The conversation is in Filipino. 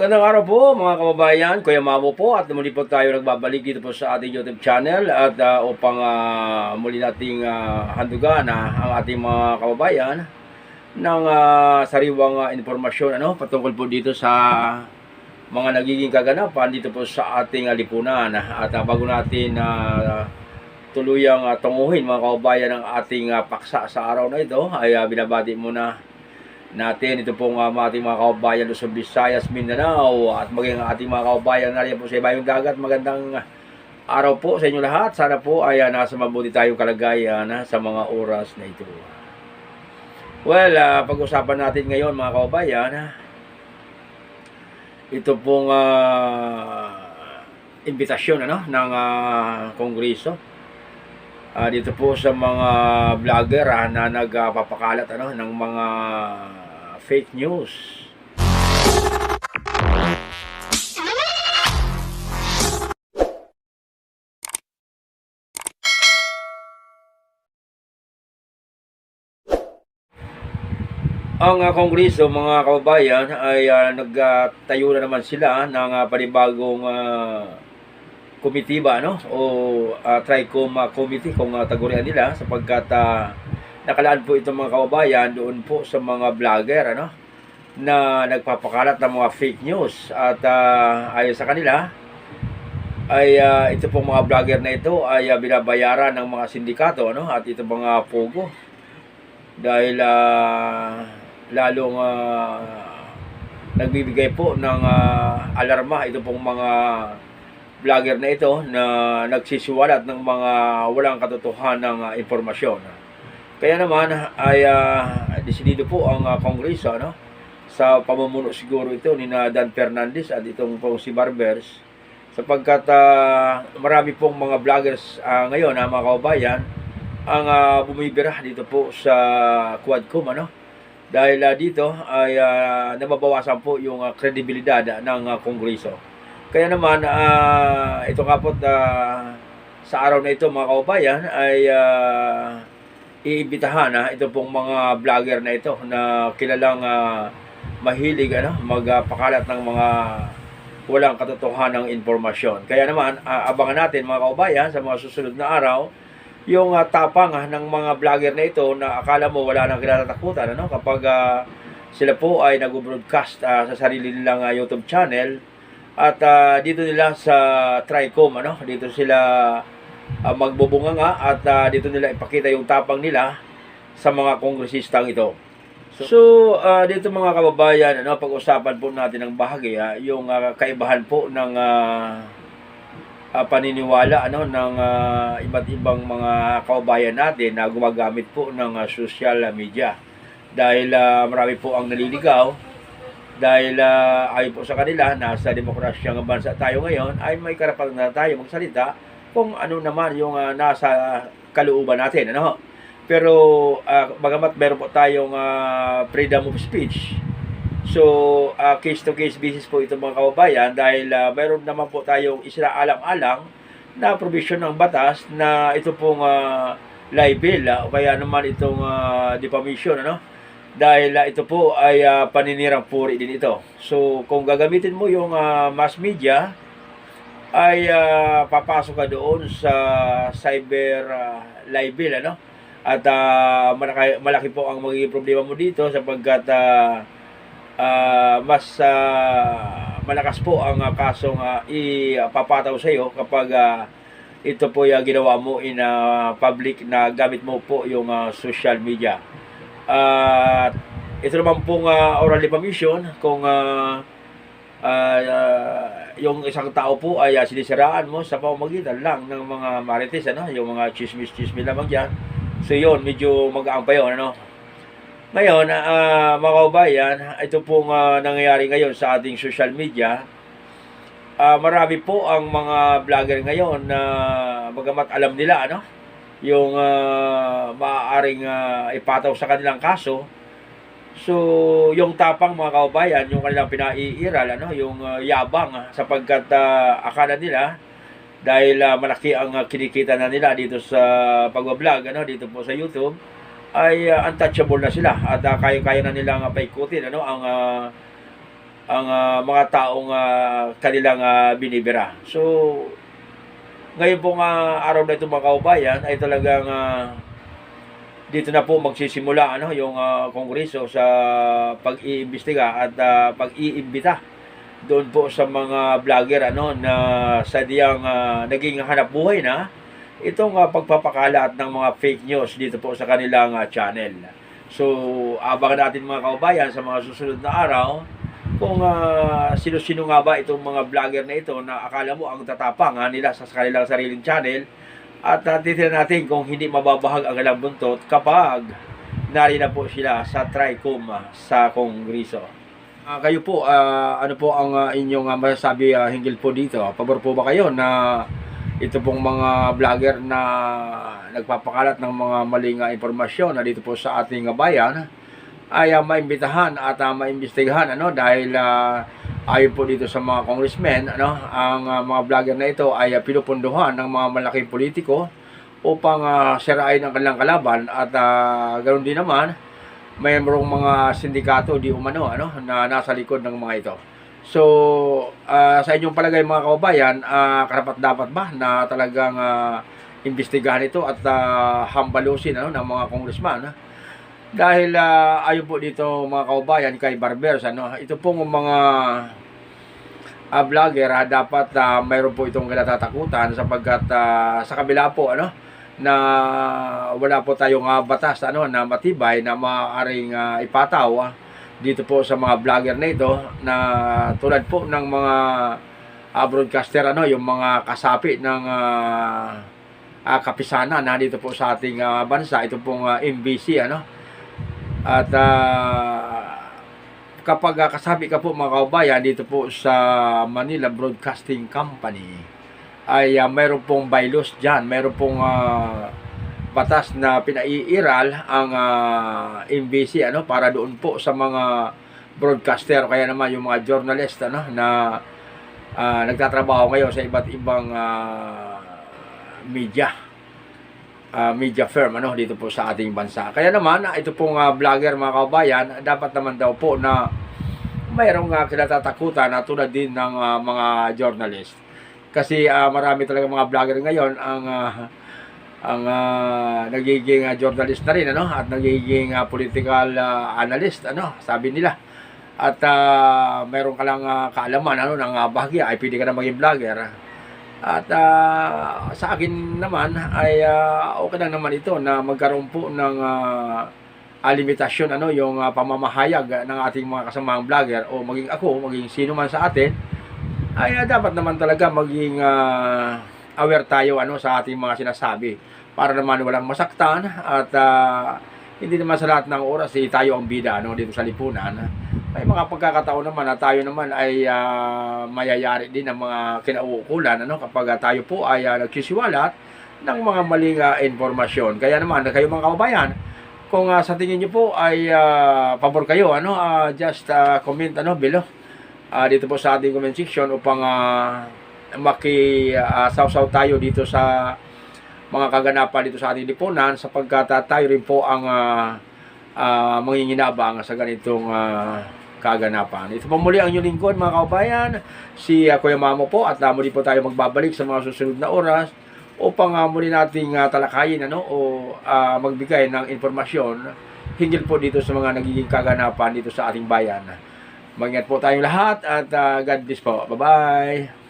Magandang araw po mga kababayan, Kuya Mamo po at muli po tayo nagbabalik dito po sa ating YouTube channel. At ah, upang ah, muli nating ah, handugan ah, ang ating mga kababayan ng ah, sariwang ah, informasyon ano, patungkol po dito sa mga nagiging kaganapan dito po sa ating ah, lipunan. At ah, bago natin ah, tuluyang ah, tunguhin mga kababayan ang ating ah, paksa sa araw na ito ay ah, binabati muna natin ito pong uh, ating mga kababayan doon sa Visayas, Mindanao at maging ating mga kababayan na rin po sa ibayong dagat. Magandang araw po sa inyo lahat. Sana po ay uh, nasa mabuti tayong kalagayan uh, sa mga oras na ito. Well, uh, pag-usapan natin ngayon mga kababayan, uh, ito pong uh, imbitasyon ano, ng uh, Kongreso Ah, dito po sa mga vlogger ah, na nagpapakalat ano ng mga fake news. Ang ah, Kongreso, mga kababayan, ay ah, nagtayo na naman sila ng ah, panibagong komitiba no o uh, Tricom uh, committee kung uh, tagurian nila sapagkat uh, nakalaan po itong mga kababayan doon po sa mga vlogger ano na nagpapakalat ng mga fake news at uh, ayon sa kanila ay uh, ito pong mga vlogger na ito ay uh, binabayaran ng mga sindikato ano at ito mga pogo dahil uh, lalong uh, nagbibigay po ng uh, alarma ito pong mga vlogger na ito na nagsisiwalat ng mga walang katotohanan ng uh, impormasyon. Kaya naman ay uh, desidido po ang uh, Kongreso no sa pamumuno siguro ito ni Dan Fernandez at itong pong si Barbers sapagkat uh, marami pong mga vloggers uh, ngayon na uh, mga kaubayan ang uh, bumibira dito po sa Quadcom ano dahil uh, dito ay uh, nababawasan po yung uh, kredibilidad ng uh, Kongreso. Kaya naman, uh, ito po uh, sa araw na ito mga kaubayan ay uh, iimbitahan uh, ito pong mga vlogger na ito na kilalang uh, mahilig ano, magpakalat ng mga walang katotohanan ng informasyon. Kaya naman, uh, abangan natin mga kaubayan sa mga susunod na araw yung uh, tapang uh, ng mga vlogger na ito na akala mo wala nang kinatatakutan ano, kapag uh, sila po ay nag-broadcast uh, sa sarili nilang uh, YouTube channel at uh, dito nila sa Tricom, ano, dito sila uh, magbubunga nga at uh, dito nila ipakita yung tapang nila sa mga kongresistang ito. So, so uh, dito mga kababayan, ano, pag-usapan po natin ng bahagi, uh, yung uh, kaibahan po ng uh, uh, paniniwala ano ng uh, iba't ibang mga kababayan natin na gumagamit po ng uh, social media. Dahil uh, marami po ang naliligaw dahil uh, ayon po sa kanila, nasa demokrasyang bansa tayo ngayon, ay may karapatan na tayo magsalita kung ano naman yung uh, nasa kalooban natin. Ano? Pero uh, bagamat meron po tayong uh, freedom of speech, so uh, case-to-case basis po itong mga kababayan dahil uh, meron naman po tayong isla-alang-alang na provision ng batas na ito pong uh, libel uh, o kaya naman itong uh, defamation ano dahil uh, ito po ay uh, paninirang puri din ito. So, kung gagamitin mo yung uh, mass media, ay uh, papasok ka doon sa cyber uh, libel, ano? At uh, malaki, malaki po ang magiging problema mo dito sapagkat uh, uh, mas uh, malakas po ang uh, kasong uh, ipapataw sa iyo kapag uh, ito po yung ginawa mo in uh, public na gamit mo po yung uh, social media. At uh, ito naman pong uh, oral defamation kung uh, uh, uh, yung isang tao po ay uh, sinisiraan mo sa pamamagitan lang ng mga marites, ano? yung mga chismis-chismis lamang yan. So yun, medyo mag-aang pa yun. Ano? Ngayon, uh, mga kaubayan, ito pong uh, nangyayari ngayon sa ating social media. Uh, marami po ang mga vlogger ngayon na bagamat alam nila, ano? yung uh, maaaring uh, ipataw sa kanilang kaso. So, yung tapang mga kaubayan, yung kanilang pinaiiral, ano, yung uh, yabang uh, sapagkat uh, akala nila dahil uh, malaki ang uh, kinikita na nila dito sa pagbablog, ano, dito po sa YouTube, ay uh, untouchable na sila at uh, kaya-kaya na nilang uh, paikutin ano, ang uh, ang ah, mga taong ah, kanilang ah, binibira. So, ngayon pong ah, araw na ito mga kaubayan ay talagang ah, dito na po magsisimula ano yung ah, kongreso sa pag-iimbestiga at ah, pag-iimbita doon po sa mga vlogger ano na sadyang ah, naging hanap buhay na itong ah, pagpapakalat ng mga fake news dito po sa kanilang ah, channel. So, abangan natin mga kaubayan sa mga susunod na araw kung ah, sino-sino nga ba itong mga vlogger na ito na akala mo ang tatapang ah, nila sa kanilang sariling channel at uh, titignan natin kung hindi mababahag ang kanilang buntot kapag nari na po sila sa TRICOM ah, sa Kongreso. Ah, kayo po, ah, ano po ang ah, inyong ah, masasabi ah, hinggil po dito? Pabor po ba kayo na ito pong mga vlogger na nagpapakalat ng mga maling ah, impormasyon na dito po sa ating ah, bayan ay uh, maimbitahan at uh, maimbestigahan ano dahil ah, ayon po dito sa mga congressmen ano ang ah, mga vlogger na ito ay uh, pinupunduhan ng mga malaking politiko upang ah, sirain ang kanilang kalaban at uh, ganoon din naman mayroong mga sindikato di umano ano na nasa likod ng mga ito. So, ah, sa inyong palagay mga kababayan, uh, karapat dapat ba na talagang ah, imbestigahan ito at ah, hambalusin ano ng mga congressman? ah? Dahil ah, ayon po dito mga kababayan kay Barbers ano, ito pong mga ah, vlogger ah, dapat ah, mayroon po itong kinatatakutan sapagkat ah, sa kabila po ano na wala po tayong ah, batas ano na matibay na maaaring ah, ipataw ah, dito po sa mga vlogger na ito na tulad po ng mga ah, broadcaster ano yung mga kasapi ng ah, ah, kapisanan na dito po sa ating ah, bansa ito pong ah, MBC ano at ah, kapag ah, kasabi ka po mga kaubayan dito po sa Manila Broadcasting Company ay uh, mayroon pong bylaws dyan, mayroon pong ah, batas na pinaiiral ang ah, MBC ano para doon po sa mga broadcaster kaya naman yung mga journalist ano na ah, nagtatrabaho ngayon sa iba't ibang ah, media ah, media firm ano dito po sa ating bansa. Kaya naman ah, ito pong ah, vlogger mga kababayan dapat naman daw po na mayroong uh, kinatatakutan na tulad din ng ah, mga journalist. Kasi ah, marami talaga mga vlogger ngayon ang ah, ang ah, nagiging ah, journalist na rin ano at nagiging ah, political ah, analyst ano sabi nila at ah, mayroon ka lang ah, kaalaman ano ng ah, bahagya ay pwede ka na maging vlogger at ah, sa akin naman ay ah, okay lang naman ito na magkaroon po ng ah, limitasyon ano yung ah, pamamahayag ah, ng ating mga kasamaang vlogger o maging ako maging sino man sa atin ay ah, dapat naman talaga maging ah, aware tayo ano sa ating mga sinasabi para naman walang masaktan at ah, hindi naman sa lahat ng oras eh, tayo ang bida ano dito sa lipunan may mga pagkakataon naman na tayo naman ay ah, mayayari din ng mga kinauukulan ano? Kapag tayo po ay uh, nagsisiwalat ng mga maling ah, informasyon kaya naman kayo mga kababayan kung ah, sa tingin niyo po ay ah, pabor kayo ano? Ah, just ah, comment ano below. Ah, dito po sa ating comment section upang uh, maki ah, saw-saw tayo dito sa mga kaganapan dito sa ating lipunan sapagkat ah, tayo rin po ang uh, uh, manginginabang sa ganitong ah, kaganapan. Ito po muli ang inyong lingkod mga kaubayan, si uh, Kuya Mamo po at uh, muli po tayo magbabalik sa mga susunod na oras upang uh, muli nating uh, talakayin ano, o ah, magbigay ng informasyon hinggil po dito sa mga nagiging kaganapan dito sa ating bayan. Mag-ingat po tayong lahat at ah, God bless po. Bye-bye!